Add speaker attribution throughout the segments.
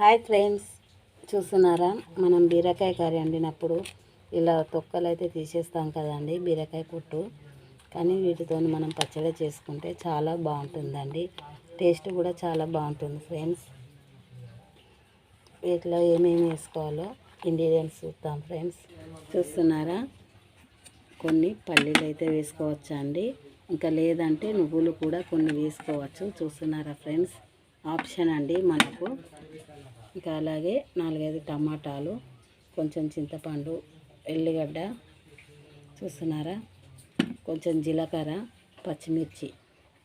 Speaker 1: Hi friends చూస్తున్నారా? మనం బీరకాయ కర్రీ వండినప్పుడు ఇలా తొక్కలు అయితే తీసేస్తాం కదండి బీరకాయ పొట్టు. కానీ వీటితో మనం పచ్చడి చేసుకుంటే చాలా బాగుంటుందండి. టేస్ట్ కూడా చాలా బాగుంటుంది ఫ్రెండ్స్. వీటిలో ఏమేమి వేసుకోవాలో ఇంగ్రీడియంట్స్ చూస్తాం ఫ్రెండ్స్. చూస్తున్నారా? కొన్ని పల్లీలు అయితే వేసుకోవచ్చండి. ఇంకా లేదంటే నువ్వులు కూడా కొన్ని వేసుకోవచ్చు. చూస్తున్నారా ఫ్రెండ్స్? ఆప్షన్ అండి మనకు. ఇంకా అలాగే నాలుగైదు టమాటాలు కొంచెం చింతపండు ఎల్లిగడ్డ చూస్తున్నారా? కొంచెం జీలకర్ర పచ్చిమిర్చి.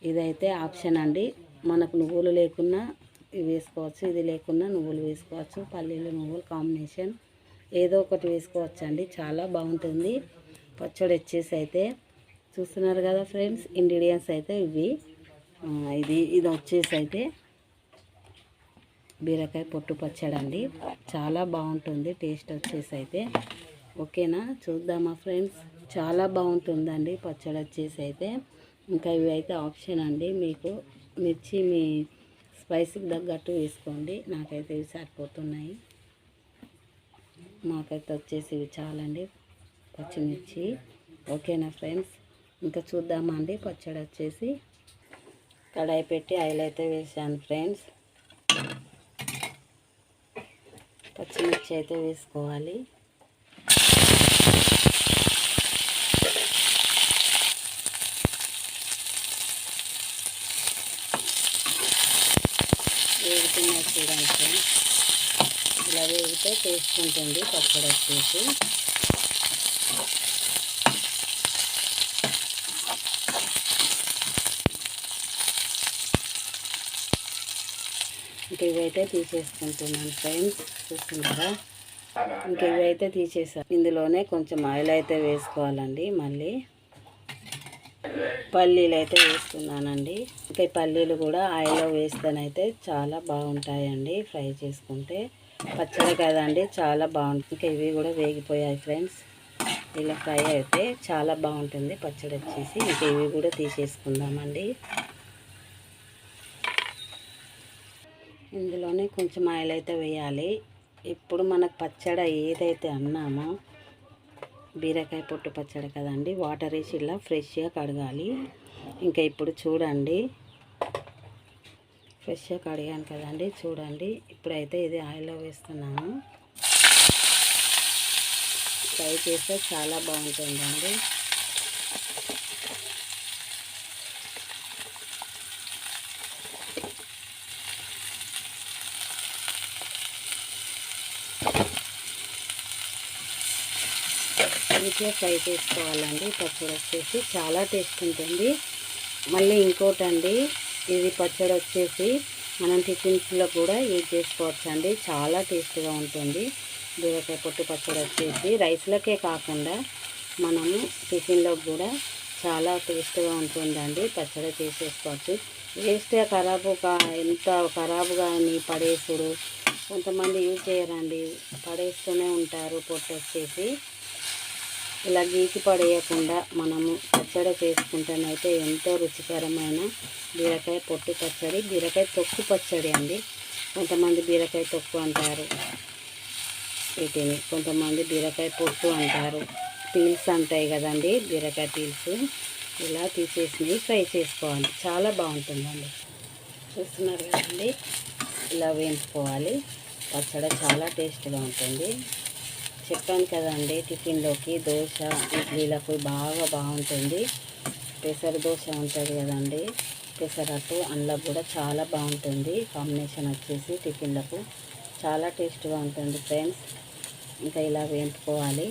Speaker 1: ఇదైతే ఆప్షన్ అండి. మనకు నువ్వులు లేకున్నా ఇవి వేసుకోవచ్చు ఇది లేకున్నా నువ్వులు వేసుకోవచ్చు. పల్లీలు నువ్వులు కాంబినేషన్ ఏదో ఒకటి వేసుకోవచ్చు అండి చాలా బాగుంటుంది. పచ్చడి వచ్చేసి అయితే చూస్తున్నారు కదా ఫ్రెండ్స్ ఇంగ్రీడియంట్స్ అయితే ఇవి. ఇది ఇది వచ్చేసి అయితే బీరకాయ పొట్టు పచ్చడండి. చాలా బాగుంటుంది. టేస్ట్ వచ్చేసి అయితే ఓకేనా? చూద్దామా ఫ్రెండ్స్? చాలా బాగుంటుందండి పచ్చడి వచ్చేసి అయితే. ఇంకా ఇవి అయితే ఆప్షన్ అండి. మీకు మిర్చి మీ స్పైసీకి తగ్గట్టు వేసుకోండి. నాకైతే ఇవి సరిపోతున్నాయి. మాకైతే వచ్చేసి ఇవి చాలండి పచ్చిమిర్చి. ఓకేనా ఫ్రెండ్స్? ఇంకా చూద్దామా అండి పచ్చడి వచ్చేసి. కడాయి పెట్టి ఆయిల్ అయితే వేసాను ఫ్రెండ్స్. పచ్చిమిర్చి అయితే వేసుకోవాలి. వేగుతున్నాయి చూడండి ఇలా వేగితే టేస్ట్ ఉంటుంది పచ్చడి వచ్చేసి. ఇంక ఇవైతే తీసేసుకుంటున్నాను ఫ్రెండ్స్. చూస్తున్నారా? ఇంక ఇవైతే తీసేసాను ఇందులోనే కొంచెం ఆయిల్ అయితే వేసుకోవాలండి మళ్ళీ. పల్లీలు అయితే వేస్తున్నానండి. ఇంకా ఈ పల్లీలు కూడా ఆయిల్లో వేస్తేనైతే చాలా బాగుంటాయండి ఫ్రై చేసుకుంటే. పచ్చడి కదండి చాలా బాగుంటుంది. ఇంకా ఇవి కూడా వేగిపోయాయి ఫ్రెండ్స్. ఇలా ఫ్రై అయితే చాలా బాగుంటుంది పచ్చడి వచ్చేసి. ఇంకా ఇవి కూడా తీసేసుకుందామండి. ఇందులోనే కొంచెం ఆయిల్ అయితే వేయాలి. ఇప్పుడు మనకు పచ్చడి ఏదైతే అన్నామో బీరకాయ పొట్టు పచ్చడి కదండి వాటర్ వేసి ఇలా ఫ్రెష్గా కడగాలి. ఇంకా ఇప్పుడు చూడండి ఫ్రెష్గా కడిగాను కదండి చూడండి. ఇప్పుడైతే ఇది ఆయిల్లో వేస్తున్నాను. ఫ్రై చేస్తే చాలా బాగుంటుందండి. మంచిగా ఫ్రై చేసుకోవాలండి. పచ్చడి వచ్చేసి చాలా టేస్ట్ ఉంటుంది. మళ్ళీ ఇంకోటండి ఇది పచ్చడి వచ్చేసి మనం టిఫిన్స్లో కూడా యూజ్ చేసుకోవచ్చు అండి చాలా టేస్ట్గా ఉంటుంది. బీరకాయ పొట్టు పచ్చడి వచ్చేసి రైస్లకే కాకుండా మనము టిఫిన్లో కూడా చాలా టేస్ట్గా ఉంటుందండి. పచ్చడి చేసేసుకోవచ్చు. వేస్ట్ ఖరాబు కా ఎంత ఖరాబు కానీ పడేసుడు కొంతమంది యూజ్ చేయరండి. పడేస్తూనే ఉంటారు పొట్టు వచ్చేసి. ఇలా గీకి పడేయకుండా మనము పచ్చడి చేసుకుంటేనైతే ఎంతో రుచికరమైన బీరకాయ పొట్టు పచ్చడి. బీరకాయ తొక్కు పచ్చడి అండి. కొంతమంది బీరకాయ తొక్కు అంటారు. వీటిని కొంతమంది బీరకాయ పొట్టు అంటారు. పీల్స్ అంటాయి కదండి బీరకాయ పీల్స్. ఇలా తీసేసినవి ఫ్రై చేసుకోవాలి. చాలా బాగుంటుందండి. చూస్తున్నారు కదండి? ఇలా వేయించుకోవాలి. పచ్చడి చాలా టేస్ట్గా ఉంటుంది. చెప్పాను కదండి టిఫిన్లోకి దోశ ఇడ్లీలకు బాగా బాగుంటుంది. పెసర దోశ ఉంటుంది కదండి పెసరట్టు అందులో కూడా చాలా బాగుంటుంది. కాంబినేషన్ వచ్చేసి టిఫిన్లకు చాలా టేస్ట్గా ఉంటుంది ఫ్రెండ్స్. ఇంకా ఇలా వేపుకోవాలి.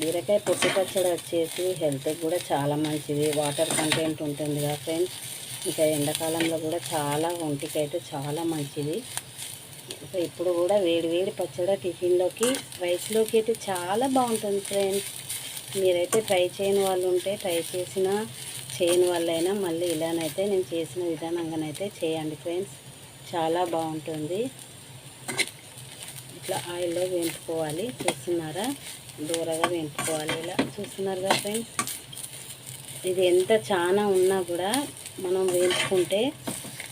Speaker 1: బీరకాయ పొట్టు పచ్చడి వచ్చేసి హెల్త్కి కూడా చాలా మంచిది. వాటర్ కంటెంట్ ఉంటుంది కదా ఫ్రెండ్స్. ఇంకా ఎండాకాలంలో కూడా చాలా ఒంటికి అయితే చాలా మంచిది. ఇప్పుడు కూడా వేడి వేడి పచ్చడి టిఫిన్లోకి రైస్లోకి అయితే చాలా బాగుంటుంది ఫ్రెండ్స్. మీరైతే ట్రై చేయని వాళ్ళు ఉంటే ట్రై చేసిన చేయని వాళ్ళైనా మళ్ళీ ఇలానైతే నేను చేసిన విధానంగానైతే చేయండి ఫ్రెండ్స్. చాలా బాగుంటుంది. ఇట్లా ఆయిల్లో వేయించుకోవాలి. చూస్తున్నారా? దూరగా వేయించుకోవాలి ఇలా. చూస్తున్నారు కదా ఫ్రెండ్స్? ఇది ఎంత చాలా ఉన్నా కూడా మనం వేయించుకుంటే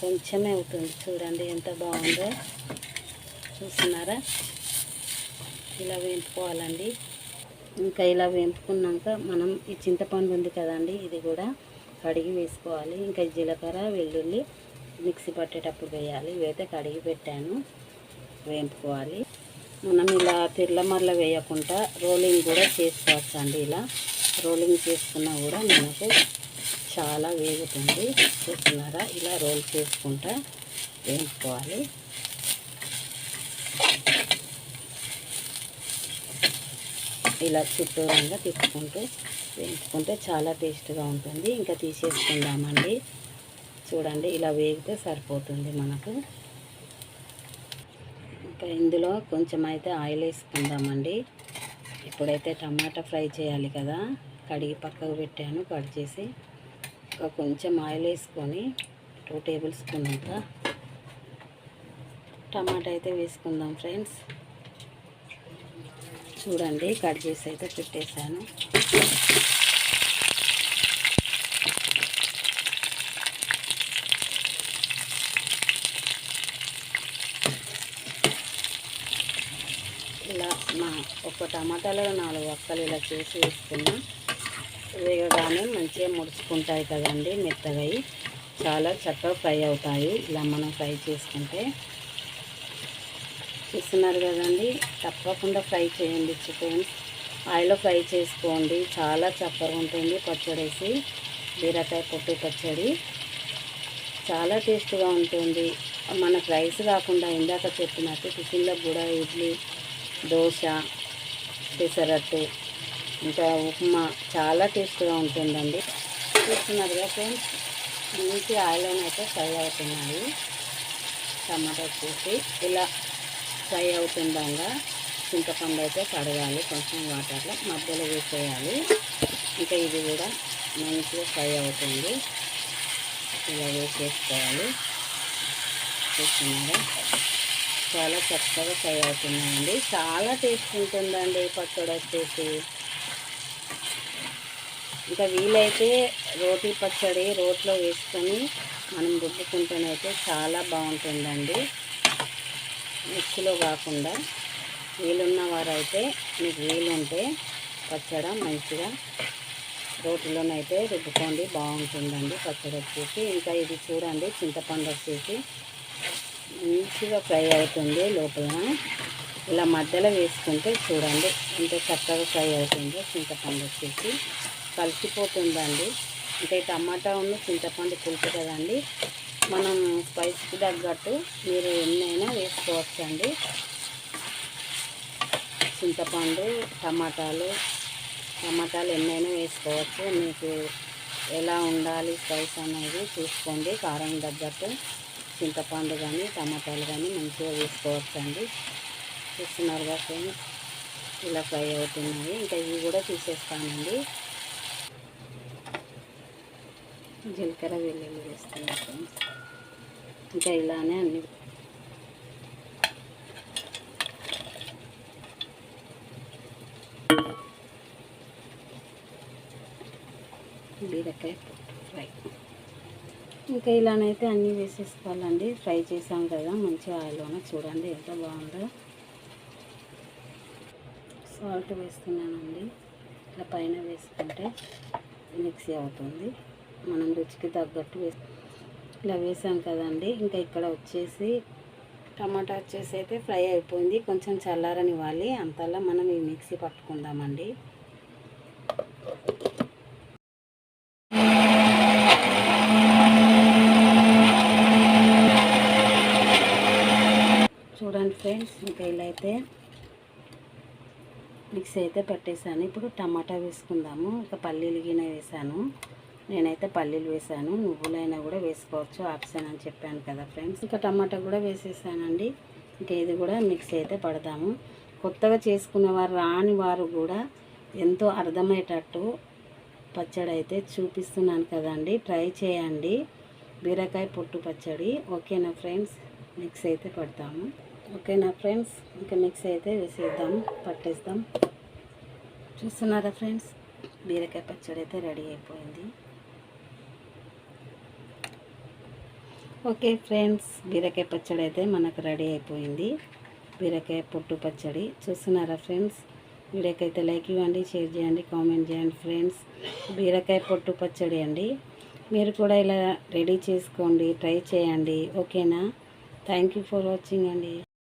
Speaker 1: కొంచెమే అవుతుంది. చూడండి ఎంత బాగుందో. చూస్తున్నారా? ఇలా వేపుకోవాలండి ఇంకా ఇలా వేపుకున్నాక మనం ఈ చింతపండు ఉంది కదండి ఇది కూడా కడిగి వేసుకోవాలి. ఇంకా జీలకర్ర వెల్లుల్లి మిక్సీ పట్టేటప్పుడు వేయాలి. ఇవైతే కడిగి పెట్టాను వేపుకోవాలి మనం ఇలా తిర్లమర్ల వేయకుండా రోలింగ్ కూడా చేసుకోవచ్చు అండి ఇలా. రోలింగ్ చేసుకున్నా కూడా మనకు చాలా వేగుతుంది. చూస్తున్నారా? ఇలా రోల్ చేసుకుంటా వేపుకోవాలి ఇలా చుట్టూరంగా తిప్పుకుంటూ వేయించుకుంటే చాలా టేస్ట్గా ఉంటుంది. ఇంకా తీసేసుకుందామండి. చూడండి ఇలా వేగితే సరిపోతుంది మనకు. ఇంకా ఇందులో కొంచెం అయితే ఆయిల్ వేసుకుందామండి. ఇప్పుడైతే టమాటా ఫ్రై చేయాలి కదా. కడిగి పక్కకు పెట్టాను కట్ చేసి. ఇంకా కొంచెం ఆయిల్ వేసుకొని టూ టేబుల్ స్పూన్ అంతా టమాటా అయితే వేసుకుందాం ఫ్రెండ్స్. చూడండి కట్ చేసి అయితే పెట్టేశాను. ఇలా మా ఒక టమాటాలో నాలుగు ఒక్కలు ఇలా చేసి వేసుకున్నా. వేగగానే మంచిగా ముడుచుకుంటాయి కదండి మెత్తగా చాలా చక్కగా ఫ్రై అవుతాయి. ఇలా మనం ఫ్రై చేసుకుంటే చూస్తున్నారు కదండి. తప్పకుండా ఫ్రై చేయండి చికెన్. ఆయిల్లో ఫ్రై చేసుకోండి. చాలా చక్కగా ఉంటుంది పచ్చడి వేసి బీరకాయ పొట్టు పచ్చడి. చాలా టేస్ట్గా ఉంటుంది. మనకు రైస్ కాకుండా ఇందాక చెప్పినట్టు టిఫిన్లో కూడా ఇడ్లీ దోశ పెసరట్టు ఇంకా ఉప్మా చాలా టేస్ట్గా ఉంటుందండి. చూస్తున్నారుగా ఫ్రెండ్స్ మంచి ఆయిల్లోనే అయితే ఫ్రై అవుతున్నాయి టమాటా వచ్చేసి ఇలా ఫ్రై అవుతుండగా చింతపండు అయితే కడగాలి కొంచెం వాటర్లో మధ్యలో వేసేయాలి. ఇంకా ఇది కూడా మంచిగా ఫ్రై అవుతుంది. ఇలా వేసేసుకోవాలి. చూస్తున్నారా? చాలా చక్కగా ఫ్రై అవుతున్నాయండి. చాలా టేస్ట్ ఉంటుందండి పచ్చడి వచ్చేసి. ఇంకా వీలైతే రోటీ పచ్చడి రోట్లో వేసుకొని మనం రుబ్బుకుంటేనైతే చాలా బాగుంటుందండి. మిక్సీలో కాకుండా వీలున్న వారైతే మీకు వీలుంటే పచ్చడి మంచిగా రోటిలోనైతే రుబ్బుకోండి బాగుంటుందండి పచ్చడి వచ్చేసి. ఇంకా ఇది చూడండి చింతపండు వచ్చేసి మంచిగా ఫ్రై అవుతుంది లోపల. ఇలా మధ్యలో వేసుకుంటే చూడండి ఎంత చక్కగా ఫ్రై అవుతుందో చింతపండు వచ్చేసి. కలిసిపోతుందండి. అంటే టమాటా ఉన్న చింతపండు పులుపు కదండి మనం స్పైస్కి తగ్గట్టు మీరు ఎన్నైనా వేసుకోవచ్చు అండి చింతపండు టమాటాలు టమాటాలు ఎన్నైనా వేసుకోవచ్చు. మీకు ఎలా ఉండాలి స్పైస్ అనేది చూసుకోండి. కారం తగ్గట్టు చింతపండు కానీ టమాటాలు కానీ మంచిగా వేసుకోవచ్చు అండి చూస్తున్నారుగా ఇలా ఫ్రై అవుతున్నాయి. ఇంకా ఇవి కూడా తీసేస్తానండి. జీలకర్ర వెల్లుల్లి వేస్తున్నాను ఇంకా ఇలానే అన్ని. బీరకాయ ఫ్రై. ఇంకా ఇలానైతే అన్నీ వేసేసుకోవాలండి. ఫ్రై చేసాం కదా మంచి ఆయిల్లోనే చూడండి ఎంత బాగుందో. సాల్ట్ వేస్తున్నానండి. ఇట్లా పైన వేసుకుంటే మిక్సీ అవుతుంది. మనం రుచికి తగ్గట్టు వేసి ఇలా వేసాం కదండి. ఇంకా ఇక్కడ వచ్చేసి టమాటా వచ్చేసి అయితే ఫ్రై అయిపోయింది. కొంచెం చల్లారనివ్వాలి. అంతలా మనం ఈ మిక్సీ పట్టుకుందామండి. చూడండి ఫ్రెండ్స్ ఇంకా ఇలా అయితే మిక్సీ అయితే పెట్టేశాను. ఇప్పుడు టమాటా వేసుకుందాము. ఇంకా పల్లీలు గిన్నె వేసాను నేనైతే పల్లీలు వేసాను నువ్వులైనా కూడా వేసుకోవచ్చు. ఆప్షన్ అని చెప్పాను కదా ఫ్రెండ్స్. ఇంకా టమాటా కూడా వేసేసానండి. ఇంకా ఇది కూడా మిక్సీ అయితే పడదాము కొత్తగా చేసుకునేవారు రాని వారు కూడా ఎంతో అర్థమయ్యేటట్టు పచ్చడి అయితే చూపిస్తున్నాను కదండి. ట్రై చేయండి. బీరకాయ పొట్టు పచ్చడి. ఓకేనా ఫ్రెండ్స్? మిక్స్ అయితే పడతాము. ఓకేనా ఫ్రెండ్స్? ఇంకా మిక్స్ అయితే వేసేద్దాం. పట్టేస్తాం. చూస్తున్నారా ఫ్రెండ్స్? బీరకాయ పచ్చడి అయితే రెడీ అయిపోయింది. ఓకే ఫ్రెండ్స్ బీరకాయ పచ్చడి అయితే మనకు రెడీ అయిపోయింది. బీరకాయ పొట్టు పచ్చడి. చూస్తున్నారా ఫ్రెండ్స్? వీడియోకైతే లైక్ ఇవ్వండి షేర్ చేయండి కామెంట్ చేయండి ఫ్రెండ్స్. బీరకాయ పొట్టు పచ్చడి అండి. మీరు కూడా ఇలా రెడీ చేసుకోండి ట్రై చేయండి. ఓకేనా? థ్యాంక్ యూ ఫర్ వాచింగ్ అండి.